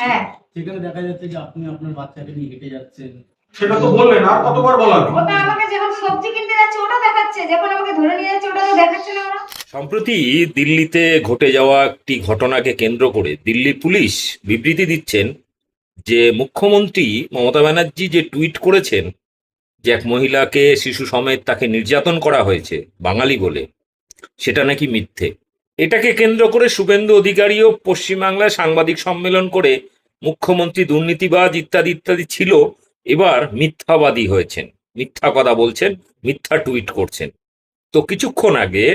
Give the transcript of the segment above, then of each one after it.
হ্যাঁ সেখানে দেখা যাচ্ছে যে আপনি আপনার বাচ্চাকে নিয়ে হেঁটে যাচ্ছেন। সেটা তো বললেন আর কতবার বলার? ওটা আমাকে যখন সবজি কিনতে যাচ্ছে ওটা দেখাচ্ছে। যখন আমাকে ধরে নিয়ে যাচ্ছে ওটা তো দেখাচ্ছে না ওরা। সম্প্রতি দিল্লিতে ঘটে যাওয়া একটি ঘটনাকে কেন্দ্র করে দিল্লি পুলিশ বিবৃতি দিচ্ছেন যে মুখ্যমন্ত্রী মমতা ব্যানার্জি যে টুইট করেছেন যে এক মহিলাকে শিশু সমেত তাকে নির্যাতন করা হয়েছে বাঙালি বলে সেটা নাকি মিথ্যে? এটাকে কেন্দ্র করে শুভেন্দু অধিকারীও পশ্চিমবাংলায় সাংবাদিক সম্মেলন করে মুখ্যমন্ত্রী দুর্নীতিবাজ ইত্যাদি ইত্যাদি ছিল, এবার মিথ্যাবাদী হয়েছেন। মিথ্যা কথা বলছেন, মিথ্যা টুইট করছেন। তো কিছুক্ষণ আগে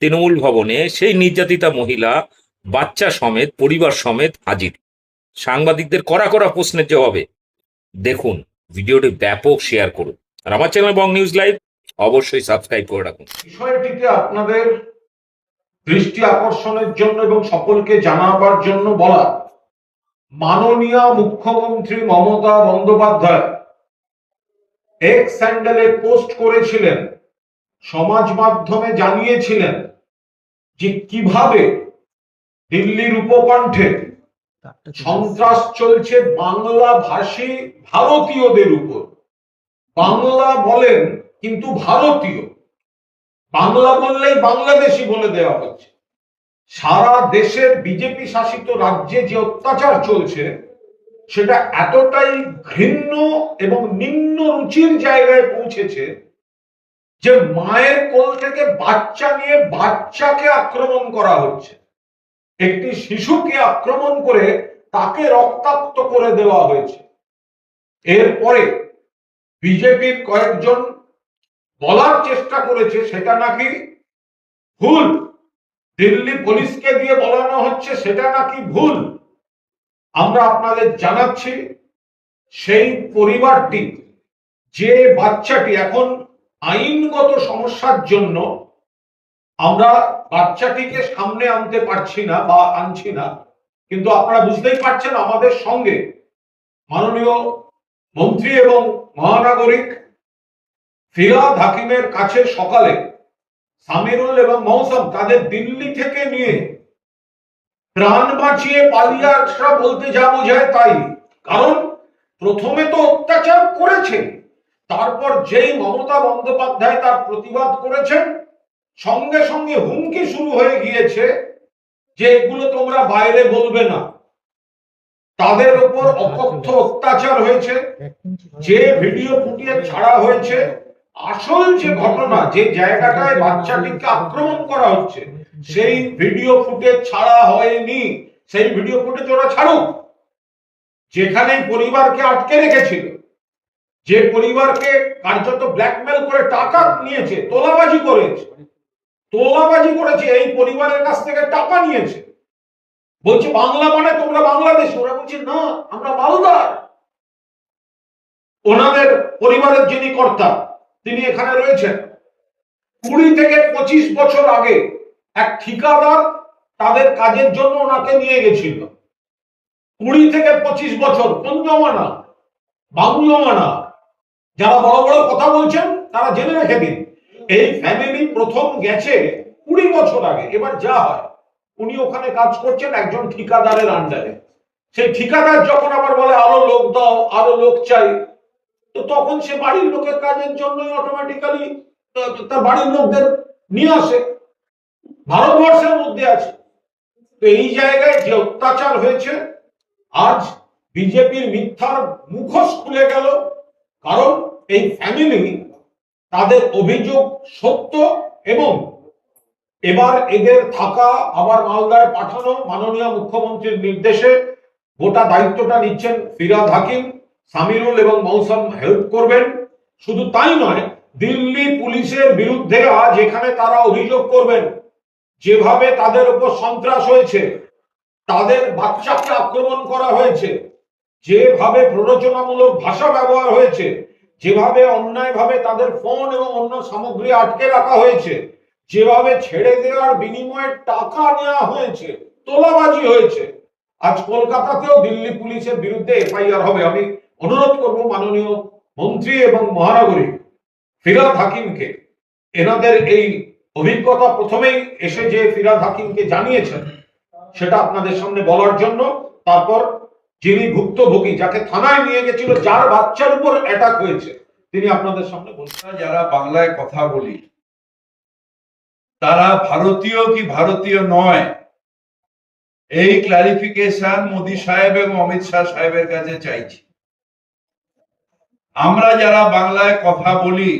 তৃণমূল ভবনে সেই নির্যাতিতা মহিলা, বাচ্চা সমেত, পরিবার সমেত হাজির। সাংবাদিকদের কড়া কড়া প্রশ্নের জবাবে। দেখুন, ভিডিওটি ব্যাপক শেয়ার করুন। আর আমার চ্যানেল বং নিউজ লাইভ অবশ্যই সাবস্ক্রাইব করে রাখুন। বিষয়টিতে আপনাদের দৃষ্টি আকর্ষণের জন্য এবং সকলকে জানাবার জন্য বলা মাননীয় মুখ্যমন্ত্রী মমতা বন্দ্যোপাধ্যায় এক স্যান্ডেলে পোস্ট করেছিলেন সমাজ মাধ্যমে জানিয়েছিলেন যে কীভাবে দিল্লির উপকণ্ঠে সন্ত্রাস চলছে বাংলা ভাষী ভারতীয়দের উপর। বাংলা বলেন কিন্তু ভারতীয়। বাংলা বললেই বাংলাদেশি বলে দেওয়া হচ্ছে। সারা দেশের বিজেপি শাসিত রাজ্যে যে অত্যাচার চলছে, সেটা এতটাই ঘৃণ্য এবং নিম্ন রুচির জায়গায় পৌঁছেছে যে মায়ের কোল থেকে বাচ্চা নিয়ে বাচ্চাকে আক্রমণ করা হচ্ছে। একটি শিশুকে আক্রমণ করে তাকে রক্তাক্ত করে দেওয়া হয়েছে। এরপরে বিজেপির কয়েকজন বলার চেষ্টা করেছে, সেটা নাকি ভুল? দিল্লি পুলিশকে দিয়ে বলানো হচ্ছে, সেটা নাকি ভুল? আমরা আপনাদের জানাচ্ছি, সেই পরিবারটি, যে বাচ্চাটি এখন আইনগত সমস্যার জন্য আমরা বাচ্চাটিকে সামনে আনতে পারছি না বা আনছি না, কিন্তু আপনারা বুঝতেই পারছেন আমাদের সঙ্গে মাননীয় মন্ত্রী এবং মহানাগরিক ফিরাদ হাকিমের কাছে সকালে সামিরুল এবং মৌসম তাদের দিল্লি থেকে নিয়ে প্রাণ বাঁচিয়ে পালিয়ে আসা বলতে যা বোঝায় তাই। কারণ প্রথমে তো অত্যাচার করেছে তারপর যেই মমতা বন্দ্যোপাধ্যায় তার প্রতিবাদ করেছেন, সঙ্গে সঙ্গে হুমকি শুরু হয়ে গিয়েছে যে এগুলো তোমরা বাইরে বলবে না। তাদের উপর অকথ্য অত্যাচার হয়েছে, যে ভিডিও ফুটিয়ে ছাড়া হয়েছে আসল যে ঘটনা, যে জায়গাটায় বাচ্চাটিকে আক্রমণ করা হচ্ছে, সেই ভিডিও ফুটেজ ছাড়া হয়নি। সেই ভিডিও ফুটেজ ওরা ছাড়ুক। যেখানে পরিবারকে আটকে রেখেছিল, যে পরিবারকে কার্যত ব্ল্যাকমেল করে টাকা নিয়েছে, তোলাবাজি করেছে তোলাবাজি করেছে, এই পরিবারের কাছ থেকে টাকা নিয়েছে। বলছে, বাংলা মানে তোমরা বাংলাদেশ। ওরা বলছে, না, আমরা মালদার। ওনাদের পরিবারের যিনি কর্তা তিনি এখানে রয়েছেন। কুড়ি থেকে পঁচিশ বছর আগে এক ঠিকাদার তাদের কাজের জন্য ওনাকে নিয়ে গেছিল। কুড়ি থেকে পঁচিশ বছর কোন জমানা বাংলো মানা যারা বড় বড় কথা বলছেন, তারা জেনে রেখে দিন, এই ফ্যামিলি প্রথম গেছে কুড়ি বছর আগে। এবার যা হয়, উনি ওখানে কাজ করছেন একজন ঠিকাদারের আন্ডারে সেই ঠিকাদার যখন আবার বলে, আরও লোক দাও, আরও লোক চাই তো তখন সে বাড়ির লোকের কাজের জন্যই অটোমেটিক্যালি তার বাড়ির লোকদের নিয়ে আসে। ভারতবর্ষের মধ্যে আছে। তো এই জায়গায় যে অত্যাচার হয়েছে, আজ বিজেপির মিথ্যার মুখোশ খুলে গেল। কারণ এই ফ্যামিলি তাদের অভিযোগ সত্য এবং এবার এদের থাকা আবার মালদায় পাঠানো মাননীয় মুখ্যমন্ত্রীর নির্দেশে গোটা দায়িত্বটা নিচ্ছেন ফিরাদ হাকিম। সামিরুল এবং মৌসম হেল্প করবেন। শুধু তাই নয়, দিল্লি পুলিশের বিরুদ্ধে আজ এখানে তারা অভিযোগ করবেন, যেভাবে তাদের উপর সন্ত্রাস হয়েছে, তাদের বাচ্চাকে আক্রমণ করা হয়েছে, যেভাবে প্ররোচনামূলক ভাষা ব্যবহার হয়েছে, যেভাবে অন্যায়ভাবে তাদের ফোন এবং অন্য সামগ্রী আটকে রাখা হয়েছে, যেভাবে ছেড়ে দেওয়ার বিনিময়ে টাকা নেওয়া হয়েছে, তোলাবাজি হয়েছে। আজ কলকাতাতেও দিল্লি পুলিশের বিরুদ্ধে এফআইআর হবে। আমি অনুরোধ করব মাননীয় মন্ত্রী এবং মহানগরী, ফিরাদ হাকিমকে। এনাদের এই অভিজ্ঞতা প্রথমেই এসে যে ফিরাদ হাকিমকে জানিয়েছেন, সেটা আপনাদের সামনে বলার জন্য। তারপর যিনি ভুক্তভোগী, যাকে থানায় নিয়ে গেছিল, যার বাচ্চার উপর অ্যাটাক হয়েছে, তিনি আপনাদের সামনে বলছেন। যারা বাংলায় কথা বলি, তারা ভারতীয় কি ভারতীয় নয়? এই ক্লারিফিকেশন মোদি সাহেব এবং অমিত শাহ সাহেবের কাছে চাইছি। আমরা যারা বাংলায় কথা বলি,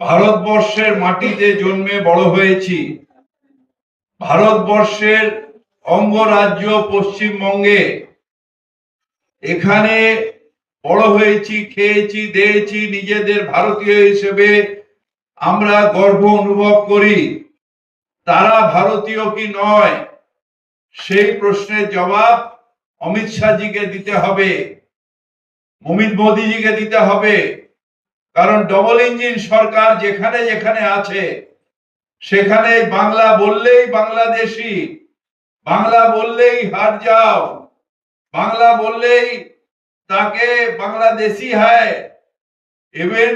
ভারতবর্ষের মাটিতে জন্মে বড় হয়েছি, ভারতবর্ষের অঙ্গরাজ্য পশ্চিমবঙ্গে এখানে বড় হয়েছি, খেয়েছি, দিয়েছি, নিজেদের ভারতীয় হিসেবে আমরা গর্ব অনুভব করি। তারা ভারতীয় কি নয়, সেই প্রশ্নের জবাব অমিত শাহজিকে দিতে হবে। অমিত মোদীজিকে দিতে হবে। কারণ ডবল ইঞ্জিন সরকার যেখানে যেখানে আছে, সেখানে বাংলা বললেই বাংলাদেশি, বাংলা বললেই হার যাও, বাংলা বললেই তাকে বাংলাদেশি হয়। ইভেন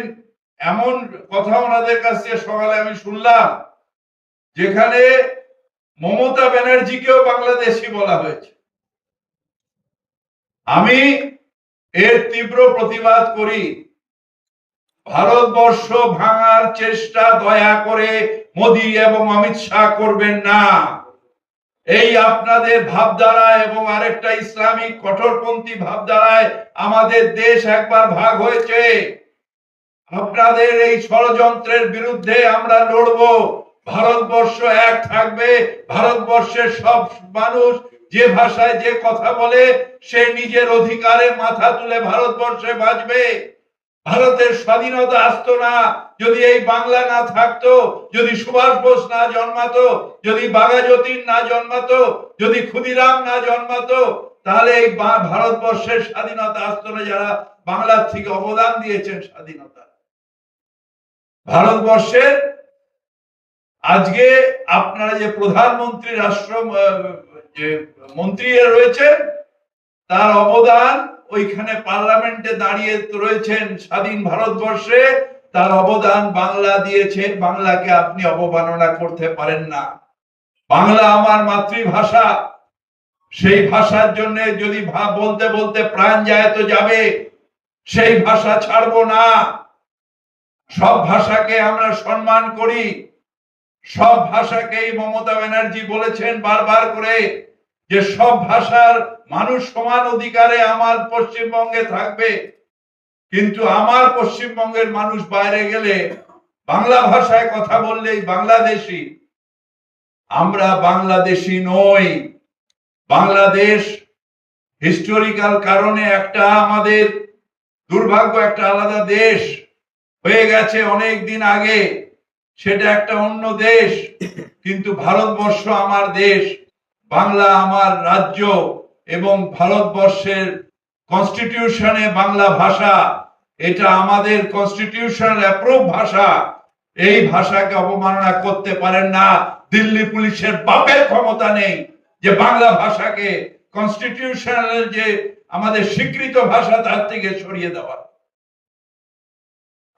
এমন কথা ওনাদের কাছ থেকে সকালে আমি শুনলাম, যেখানে মমতা ব্যানার্জিকেও বাংলাদেশি বলা হয়েছে। আমি এর তীব্র প্রতিবাদ করি। ভারতবর্ষ ভাঙার চেষ্টা দয়া করে মোদী এবং অমিত শাহ করবেন না। এই আপনাদের ভাবধারা এবং আরেকটা ইসলামিক কঠোরপন্থী ভাবধারায় আমাদের দেশ একবার ভাগ হয়েছে। আপনাদের এই ষড়যন্ত্রের বিরুদ্ধে আমরা লড়ব। ভারতবর্ষ এক থাকবে। ভারতবর্ষের সব মানুষ যে ভাষায় যে কথা বলে, সে নিজের অধিকারে মাথা তুলে ভারতবর্ষে বাঁচবে। ভারতের স্বাধীনতা আসতো না। যদি এই বাংলা না থাকতো, যদি সুভাষ বোস না জন্মাতো, যদি বাঘাযতীন না জন্মাতো, যদি ক্ষুদিরাম না জন্মাতো, তাহলে এই ভারতবর্ষের স্বাধীনতা আসতো না যারা বাংলার থেকে অবদান দিয়েছেন স্বাধীনতা। ভারতবর্ষের আজকে আপনারা যে প্রধানমন্ত্রী রাষ্ট্র যে মন্ত্রী রয়েছেন, তার অবদান ওইখানে পার্লামেন্টে দাঁড়িয়ে রয়েছেন স্বাধীন ভারতবর্ষে, তার অবদান বাংলা দিয়েছে বাংলাকে আপনি অবমাননা করতে পারেন না। বাংলা আমার মাতৃভাষা। সেই ভাষার জন্য যদি বলতে বলতে প্রাণ যায় তো যাবে। সেই ভাষা ছাড়বো না। সব ভাষাকে আমরা সম্মান করি। সব ভাষাকেই মমতা ব্যানার্জি বলেছেন বারবার করে যে সব ভাষার মানুষ সমান অধিকারে আমার পশ্চিমবঙ্গে থাকবে। কিন্তু আমার পশ্চিমবঙ্গের মানুষ বাইরে গেলে বাংলা ভাষায় কথা বললেই বাংলাদেশি। আমরা বাংলাদেশি নই। বাংলাদেশ হিস্টোরিক্যাল কারণে একটা আমাদের দুর্ভাগ্য, একটা আলাদা দেশ হয়ে গেছে অনেক দিন আগে। সেটা একটা অন্য দেশ, কিন্তু ভারতবর্ষ আমার দেশ, বাংলা আমার রাজ্য, এবং ভারতবর্ষের কনস্টিটিউশনে বাংলা ভাষা, এটা আমাদের কনস্টিটিউশনাল অ্যাপ্রুভ ভাষা। এই ভাষাকে অবমাননা করতে পারেন না, দিল্লি পুলিশের বাপের ক্ষমতা নেই, যে বাংলা ভাষাকে কনস্টিটিউশনাল যে আমাদের স্বীকৃত ভাষা, তার থেকে সরিয়ে দেওয়া।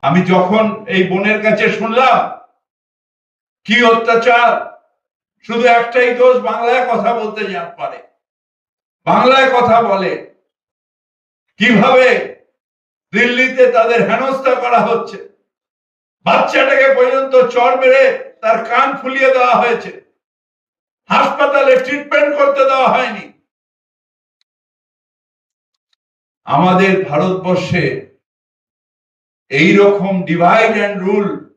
আমি যখন এই বোনের কাছে শুনলাম কি অত্যাচার? শুধু একটাই দোষ, বাংলায় কথা বলতে জান পারে। বাংলায় কথা বলে। কীভাবে দিল্লিতে তাদের হেনস্থা করা হচ্ছে? বাচ্চাটাকে পর্যন্ত চর মেরে তার কান ফুলিয়ে দেওয়া হয়েছে। হাসপাতালে ট্রিটমেন্ট করতে দেওয়া হয়নি। আমাদের ভারতবর্ষে এই রকম ডিভাইড অ্যান্ড রুল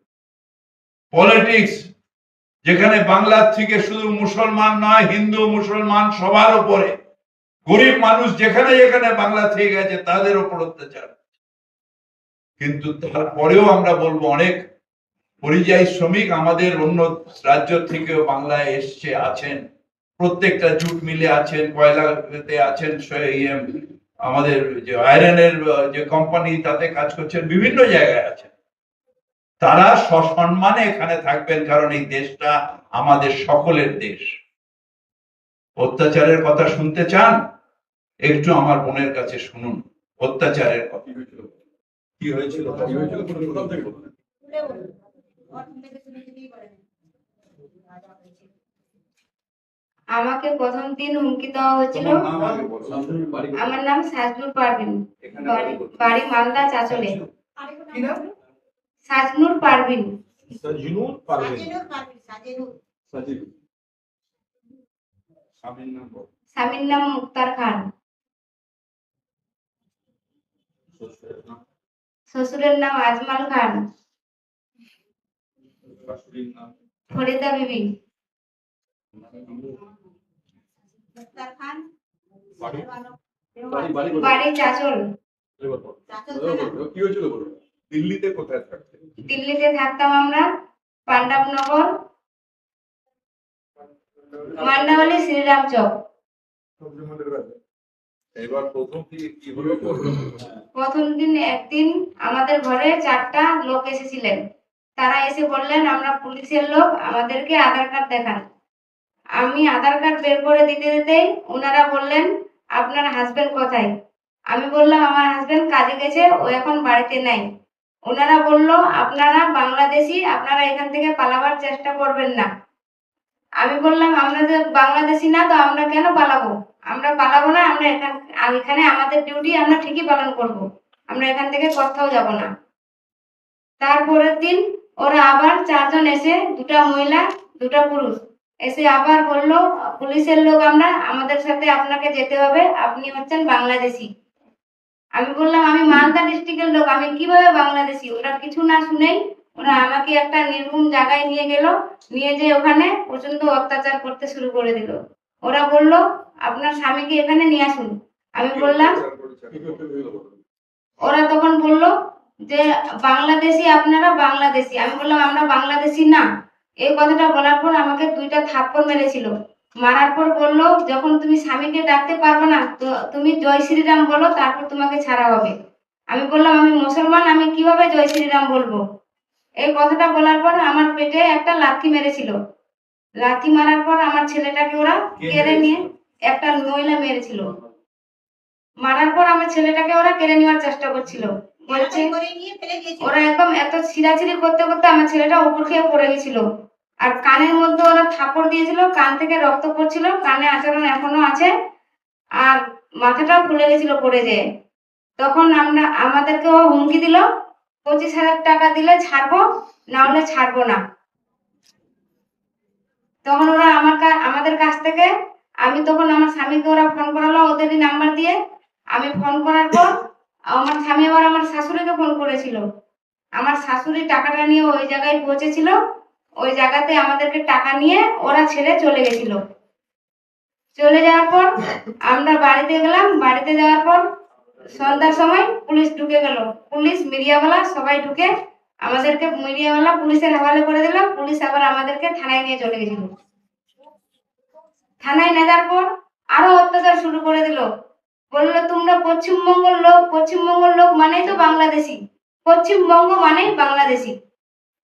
পলিটিক্স যেখানে বাংলার থেকে শুধু মুসলমান নয় হিন্দু মুসলমান সবার উপরে। গরিব মানুষ যেখানে যেখানে বাংলা থেকে গেছে তাদের উপর অত্যাচার কিন্তু তারপরেও আমরা বলব অনেক পরিযায়ী শ্রমিক আমাদের অন্য রাজ্য থেকেও বাংলায় এসছে আছেন। প্রত্যেকটা জুট মিলে আছেন কয়লাতে আছেন ইয়ে, আমাদের যে আয়রনের যে কোম্পানি তাতে কাজ করছেন বিভিন্ন জায়গায় আছেন। তারা সসম্মানে এখানে থাকবেন কারণ এই দেশটা আমাদের সকলের দেশ। অত্যাচারের কথা শুনতে চান? একটু আমার বোনের কাছে শুনুন অত্যাচারের কথা। কি হয়েছিল? আমাকে প্রথম দিন হুমকি দেওয়া হয়েছিল। আমার নাম সাজনুর পারভিন। বাড়ি বাড়ি মালদা চাচলে। সাজনুর পারভিন। সাজনুর পারভেজ স্বামীর নাম মুক্তার খান। শ্বশুরের নাম? আজমাল খান। ফরিদা বিবি। বাড়ি? চাচল। কি হয়েছিল বলুন দিল্লিতে কোথায় থাকতে? দিল্লিতে থাকতাম আমরা পাণ্ডবনগর মান্ডাওয়ালি শ্রীরাম চক এবার প্রথম কি কি হলো? প্রথম দিন একদিন আমাদের ঘরে চারটা লোক এসেছিলেন। তারা এসে বললেন আমরা পুলিশের লোক আমাদেরকে আধার কার্ড দেখান। আমি আধার কার্ড বের করে দিতে দিতেই ওনারা বললেন আপনার হাজবেন্ড কোথায়? আমি বললাম আমার হাজবেন্ড কাজে গেছে ও এখন বাড়িতে নাই। ওনারা বলল, আপনারা বাংলাদেশি, আপনারা এখান থেকে পালাবার চেষ্টা করবেন না। আমি বললাম, আমরা বাংলাদেশি না, তো আমরা কেন পালাবো? আমরা পালাবো না, আমরা এখান এখানে আমাদের ডিউটি আমরা ঠিকই পালন করব। আমরা এখান থেকে কোথাও যাব না। তারপরের দিন ওরা আবার চারজন এসে, দুটা মহিলা, দুটা পুরুষ, এসে আবার বলল, পুলিশের লোক আমরা, আমাদের সাথে আপনাকে যেতে হবে, আপনি হচ্ছেন বাংলাদেশি। আমি বললাম, আমি মালদা ডিস্ট্রিক্টের লোক, আমি কীভাবে বাংলাদেশি? ওরা কিছু না শুনেই ওরা আমাকে একটা নির্মম জায়গায় নিয়ে গেল, নিয়ে যেয়ে ওখানে প্রচণ্ড অত্যাচার করতে শুরু করে দিল। ওরা বলল, আপনার স্বামীকে এখানে নিয়ে আসুন। আমি বললাম, ওরা তখন বলল যে, বাংলাদেশি আপনারা বাংলাদেশি। আমি বললাম, আমরা বাংলাদেশি না। এই কথাটা বলার পর আমাকে দুইটা থাপ্পড় মেরেছিল। মারার পর বলল যখন তুমি স্বামীকে ডাকতে পারবে না তো তুমি জয় শ্রীরাম বলো তারপর তোমাকে ছাড়া হবে। আমি বললাম আমি মুসলমান আমি কীভাবে জয় শ্রীরাম বলব? এই কথাটা বলার পর আমার পেটে একটা লাথি মেরেছিল। লাথি মারার পর আমার ছেলেটাকে ওরা কেড়ে নিয়ে একটা মহিলা মেরেছিল। মারার পর আমার ছেলেটাকে ওরা কেড়ে নেওয়ার চেষ্টা করছিল। বলছে ওরা একদম এত ছিঁড়াছিড়ি করতে করতে আমার ছেলেটা উপর খেয়ে পড়ে গেছিল। আর কানের মধ্যে ওরা থাপড় দিয়েছিল, কান থেকে রক্ত পড়ছিল, কানে আচরণ এখনও আছে। আর মাথাটাও ফুলে গেছিল পড়ে যেয়ে। তখন আমরা, আমাদেরকেও হুমকি দিল, পঁচিশ হাজার টাকা দিলে ছাড়বো, না হলে ছাড়বো না। তখন ওরা আমার আমাদের কাছ থেকে, আমি তখন আমার স্বামীকে ওরা ফোন করালো, ওদেরই নাম্বার দিয়ে। আমি ফোন করার পর, আমার স্বামী আবার আমার শাশুড়িকে ফোন করেছিল। আমার শাশুড়ি টাকাটা নিয়ে ওই জায়গায় পৌঁছেছিল। ওই জায়গাতে আমাদেরকে টাকা নিয়ে ওরা ছেড়ে চলে গেছিল। চলে যাওয়ার পর আমরা বাড়িতে গেলাম, বাড়িতে যাওয়ার পর সন্ধ্যার সময় পুলিশ ঢুকে গেল। পুলিশ মিডিয়াওয়ালা সবাই ঢুকে আমাদেরকে মিডিয়াওয়ালা পুলিশের হাওয়ালে করে দিল, পুলিশ আবার আমাদেরকে থানায় নিয়ে চলে গেছিল। থানায় নিয়ে যাওয়ার পর আরও অত্যাচার শুরু করে দিল। বলল, তোমরা পশ্চিমবঙ্গের লোক পশ্চিমবঙ্গের লোক মানেই তো বাংলাদেশি। পশ্চিমবঙ্গ মানেই বাংলাদেশি।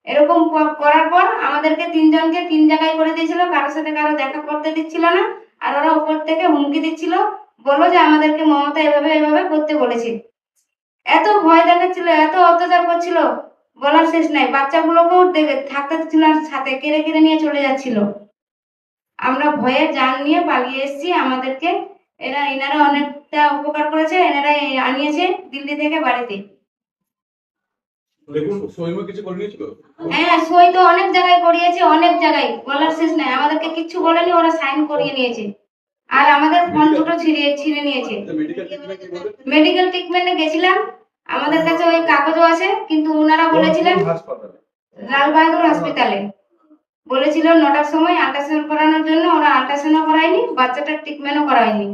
এরকম করার পর আমাদেরকে তিনজনকে তিন জায়গায় করে দিয়েছিল, কারোর সাথে কারও দেখা করতে দিচ্ছিল না, আর ওরা উপর থেকে হুমকি দিচ্ছিল বলো যে আমাদেরকে মমতা এভাবে এভাবে করতে বলেছে। এত ভয় দেখাচ্ছিল, এত অত্যাচার করছিল, বলার শেষ নাই। বাচ্চাগুলোকেও দেখে থাকতে দিচ্ছিল সাথে কেড়ে কেড়ে নিয়ে চলে যাচ্ছিল। আমরা ভয়ে যান নিয়ে পালিয়ে এসেছি, আমাদেরকে এরা, এনারা অনেকটা উপকার করেছে এনারা আনিয়েছে দিল্লি থেকে বাড়িতে। দেখুন সৈম কিছু করে নিয়েছিল? হ্যাঁ সই তো অনেক জায়গায় করিয়েছে অনেক জায়গায় বলার শেষ নাই। আমাদেরকে কিচ্ছু বলেনি ওরা সাইন করিয়ে নিয়েছে। আর আমাদের ফোন দুটো ছিঁড়ে ছিঁড়ে নিয়েছে। মেডিকেল ট্রিটমেন্ট মেডিকেল ট্রিটমেন্টে গেছিলাম আমাদের কাছে ওই কাগজও আছে কিন্তু ওনারা বলেছিলেন হাসপাতালে? হসপিটালে বলেছিল নটার সময় আল্ট্রাসাউন্ড করানোর জন্য ওরা আল্ট্রাসাউন্ডও করায়নি বাচ্চাটার ট্রিটমেন্টও করায়নি।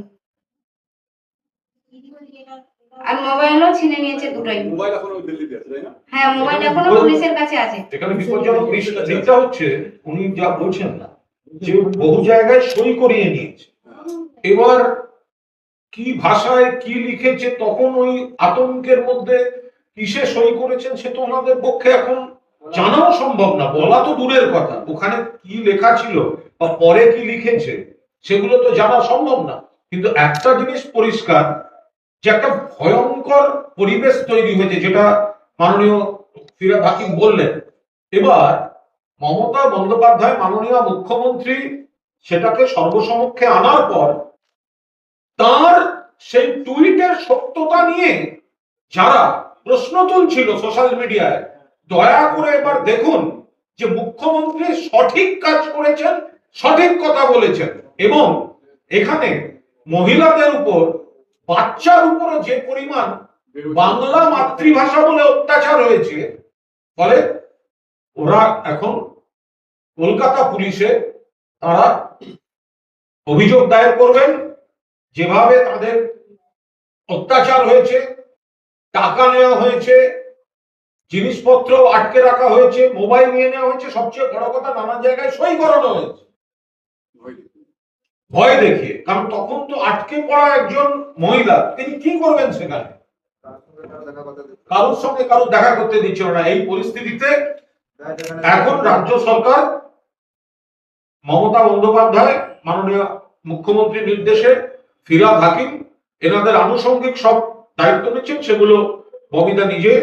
আর মোবাইলও ছিনে নিয়েছে দুটোই। মোবাইল এখন ওই দিল্লিতে আছে তাই না? হ্যাঁ মোবাইল এখনও পুলিশের কাছে আছে। এখানে বিপজ্জনক দিকটা হচ্ছে উনি যা বলছেন না যে বহু জায়গায় সই করিয়ে নিয়েছে। এবার কি ভাষায় কি লিখেছে তখন ওই আতঙ্কের মধ্যে কিসে সই করেছেন সে তো ওনাদের পক্ষে এখন জানাও সম্ভব না বলা তো দূরের কথা। ওখানে কি লেখা ছিল বা পরে কি লিখেছে সেগুলো তো জানা সম্ভব না। কিন্তু একটা জিনিস পরিষ্কার যে একটা ভয়ঙ্কর পরিবেশ তৈরি হয়েছে, যেটা মাননীয় ফিরাদ হাকিম বললেন। এবার মমতা বন্দ্যোপাধ্যায়, মাননীয় মুখ্যমন্ত্রী সেটাকে সর্বসমক্ষে আনার পর তার সেই টুইটের সত্যতা নিয়ে যারা প্রশ্ন তুলছিল সোশ্যাল মিডিয়ায়, দয়া করে এবার দেখুন যে মুখ্যমন্ত্রী সঠিক কাজ করেছেন, সঠিক কথা বলেছেন। এবং এখানে মহিলাদের উপর বাচ্চার উপরও যে পরিমাণ বাংলা মাতৃভাষা বলে অত্যাচার হয়েছে, ফলে ওরা এখন কলকাতা পুলিশে তারা অভিযোগ দায়ের করবেন, যেভাবে তাদের অত্যাচার হয়েছে, টাকা নেওয়া হয়েছে, জিনিসপত্র আটকে রাখা হয়েছে, মোবাইল নিয়ে নেওয়া হয়েছে, সবচেয়ে বড় কথা নানা জায়গায় সই করানো হয়েছে। ভয় দেখিয়ে, কারণ তখন তো আটকে পড়া একজন মহিলা, তিনি কি করবেন সেখানে? কারোর সঙ্গে কারোর দেখা করতে দিচ্ছিল না। এই পরিস্থিতিতে এখন রাজ্য সরকার মমতা বন্দ্যোপাধ্যায়, মাননীয় মুখ্যমন্ত্রীর নির্দেশে ফিরাদ হাকিম, এনাদের আনুষঙ্গিক সব দায়িত্ব নিচ্ছেন, সেগুলো ববিতা নিজে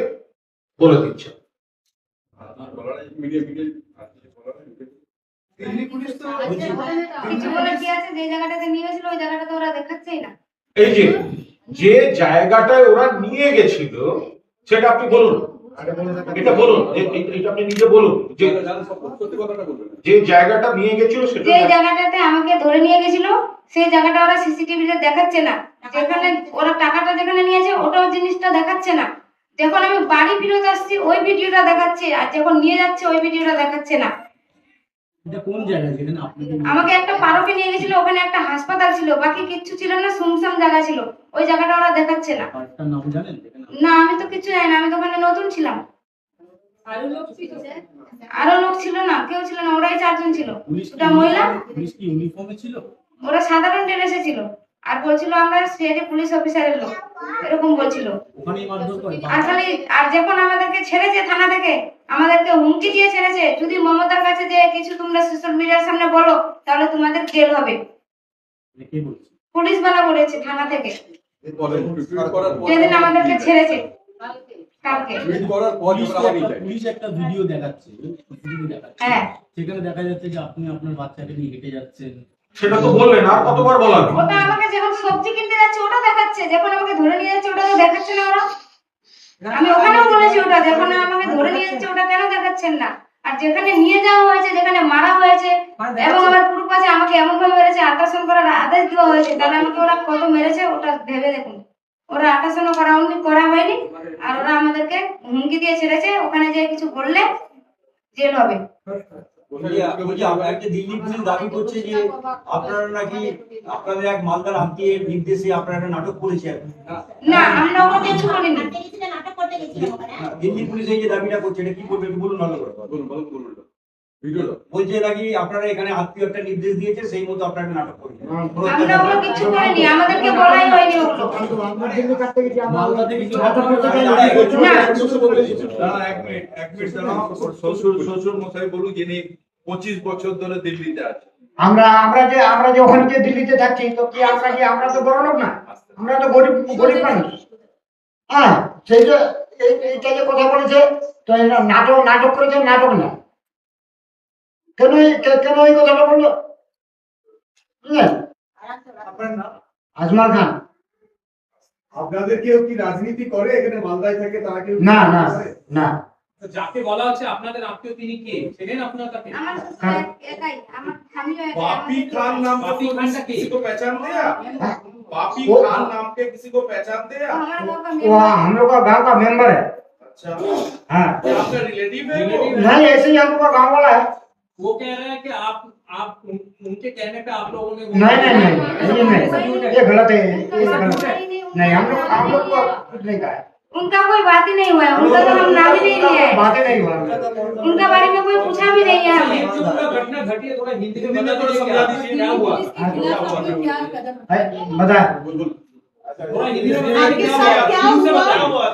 করে দিচ্ছে এই যে যে জায়গাটায় ওরা নিয়ে গেছিল সেটা আপনি বলুন। এটা বলুন এটা আপনি নিজে বলুন যে যারা জানেন সব সত্যি কথাটা বলবেন। যে জায়গাটা নিয়ে গেছিল সেটা যে জায়গাটাতে আমাকে ধরে নিয়ে গেছিল সেই জায়গাটা ওরা সিসিটিভিতে দেখাচ্ছে না। যেখানে ওরা টাকাটা যেখানে নিয়েছে ওটাও জিনিসটা দেখাচ্ছে না। যখন আমি বাড়ি ফেরত আসছি ওই ভিডিওটা দেখাচ্ছে আর যখন নিয়ে যাচ্ছে ওই ভিডিওটা দেখাচ্ছে না। কোন জায়গা আপনাকে নিয়ে- আমাকে একটা পারকে নিয়ে গেছিল ওখানে একটা হাসপাতাল ছিল বাকি কিচ্ছু ছিল না সুমসাম জায়গা ছিল। ওই জায়গাটা ওরা দেখাচ্ছে না। পার্কটার নাম জানেন? না আমি তো কিছু জানি না আমি তো ওখানে নতুন ছিলাম। আরও লোক ছিল? না কেউ ছিল না ওরাই চারজন ছিল। ওটা মহিলা? পুলিশ কি ইউনিফর্মে ছিল? ওরা সাধারণ ড্রেসে ছিল। আর বলছিল আমরা স্টেটে পুলিশ অফিসারের লোক। এরকম বলছিল। করে আর খালি আর যখন আমাদেরকে ছেড়েছে থানা থেকে আমাদেরকে হুমকি দিয়ে ছেড়েছে যদি মমতার কাছে যে কিছু তোমরা সোশ্যাল মিডিয়ার সামনে বলো তাহলে তোমাদের জেল হবে। এটা পুলিশ বালা বলেছে থানা থেকে। যেদিন আমাদেরকে ছেড়েছে পুলিশ একটা- ভিডিও দেখাচ্ছে। হ্যাঁ। সেখানে দেখা যাচ্ছে যে আপনি আপনার বাচ্চাকে নিয়ে হেঁটে যাচ্ছেন। সেটা তো বললেন আর কতবার বলা ওটা আমাকে যখন সবজি কিনতে যাচ্ছে, ওটা দেখাচ্ছে। যখন আমাকে ধরে নিয়ে যাচ্ছে, ওটা তো দেখাচ্ছে না ওরা। আমি ওখানেও বলেছি ওটা, যখন আমাকে ধরে নিয়ে যাচ্ছে, ওটা কেন দেখাচ্ছেন না? আর যেখানে নিয়ে যাওয়া হয়েছে, যেখানে মারা হয়েছে, এবং আমার পুরো পাশে আমাকে এমন ভাবে মেরেছে আল্ট্রাসাউন্ড করার আদেশ দেওয়া হয়েছে, তাহলে আমাকে ওরা কত মেরেছে, ওটা ভেবে দেখুন। ওরা আল্ট্রাসাউন্ড করা করা হয়নি, আর ওরা আমাদেরকে হুমকি দিয়ে ছেড়েছে। ওখানে যে কিছু বললে, জেল হবে। একটা দিল্লি পুলিশ দাবি করছে যে আপনারা নাকি আপনাদের এক মালদার আত্মীয়ের নির্দেশে আপনারা একটা নাটক করেছেন। না আমরা ওকে কিছু করিনি। দিল্লি পুলিশ এই যে দাবিটা করছে এটা কি বলবে বলুন ভালো করে। বলুন বলুন বলুন। বলছে নাকি আপনারা এখানে আত্মীয় একটা নির্দেশ দিয়েছে সেই মতো আপনারা নাটক করেছেন আমরা ওগুলো কিছু করিনি আমাদেরকে বলাই হয়নি ওগুলো। মালদা থেকে কি না। দাঁড়া, এক মিনিট এক মিনিট শ্বশুর শ্বশুর মশাই বলুন যিনি পঁচিশ বছর ধরে দিল্লিতে আছে। আমরা আমরা যে আমরা যে ওখানে যে দিল্লিতে থাকছি তো কি আমরা কি আমরা তো বড় লোক না? আমরা তো গরিব গরিব মানুষ। হ্যাঁ সেই যে এইটা যে কথা বলেছে তো এটা নাটক নাটক করেছে নাটক না। কেন এই- কে- কেন এই কথাটা বললো বুঝলেন আজমাল খান আপনাদের কেউ কি রাজনীতি করে এখানে মালদায় থাকে তারা কেউ না না না যাকে বলা হচ্ছে আপনাদের আত্মীয় তিনি কে চেনেন আপনার তাকে আমার শ্বশুর এক- একাই আমার স্বামীও একাই पापी আমাদের खान नाम का पापी कोई खान का किसी के? को पहचान दिया पापी वो- खान नाम के किसी को पहचान वो दिया हमारा गाँव का वो मेंबर है। हम लोग का गांव का मेंबर है अच्छा हाँ ये आपका रिलेटिव है वो नहीं ऐसे ही हम लोग का गाँव वाला है वो कह रहे हैं कि आप आप उन, उनके कहने पे आप लोगों ने नहीं नहीं नहीं ये नहीं ये गलत है ये गलत है। कोई नहीं, हम लोग हम लोग को कुछ नहीं कहा उनका कोई बात ही नहीं हुआ है उनका तो हम नाम ही नहीं लिया है। बातें नहीं हुआ। उनका बारे में कोई पूछा भी नहीं है ये हमें घटना घटी है थोड़ा हिंदी में बता थोड़ा दीजिए समझा क्या- दीजिए। क्या हुआ? है, बता। थोड़ा हिंदी में क्या हुआ?